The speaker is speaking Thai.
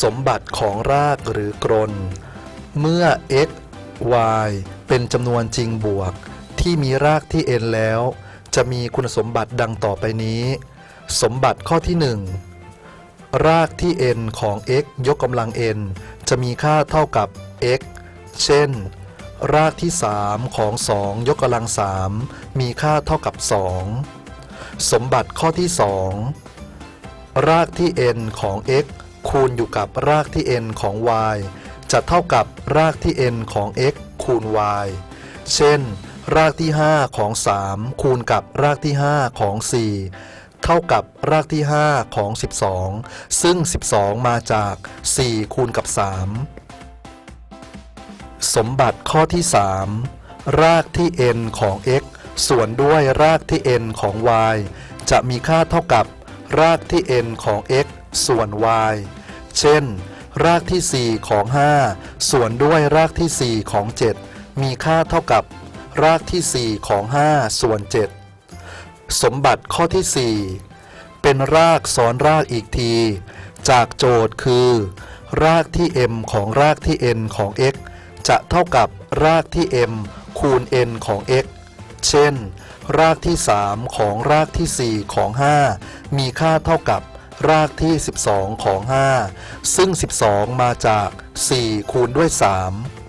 สมบัติของรากหรือกรน เมื่อ x y เป็นจำนวนจริงบวก ที่มีรากที่ n แล้ว จะมีคุณสมบัติดังต่อไปนี้ สมบัติข้อที่ 1 รากที่ n ของ x ยกกำลัง n จะมีค่าเท่ากับ x เช่น รากที่ 3 ของ 2 ยกกำลัง 3 มีค่าเท่ากับ 2 สมบัติข้อที่ 2 รากที่ n ของ x คูณอยู่กับรากที่ n ของ y จะเท่ากับรากที่ n ของ x คูณ y เช่น รากที่ 5 ของ 3 คูณกับรากที่ 5 ของ 4 เท่ากับรากที่ 5 ของ 12 ซึ่ง 12 มาจาก 4 คูณกับ 3 สมบัติข้อที่ 3 รากที่ n ของ x ส่วนด้วยรากที่ n ของ y จะมีค่าเท่ากับรากที่ n ของ x ส่วน y เช่น รากที่ 4 ของ 5 ส่วนด้วยรากที่ 4 ของ 7 มีค่าเท่ากับ รากที่ 4 ของ 5 ส่วน 7 สมบัติข้อที่ 4 เป็นรากซ้อนรากอีกที จากโจทย์คือ รากที่ m ของรากที่ n ของ x จะเท่ากับรากที่ m คูณ n ของ x เช่น รากที่ 3 ของรากที่ 4 ของ 5 มีค่าเท่ากับ รากที่ 12 ของ 5 ซึ่ง 12 มาจาก 4 คูณด้วย 3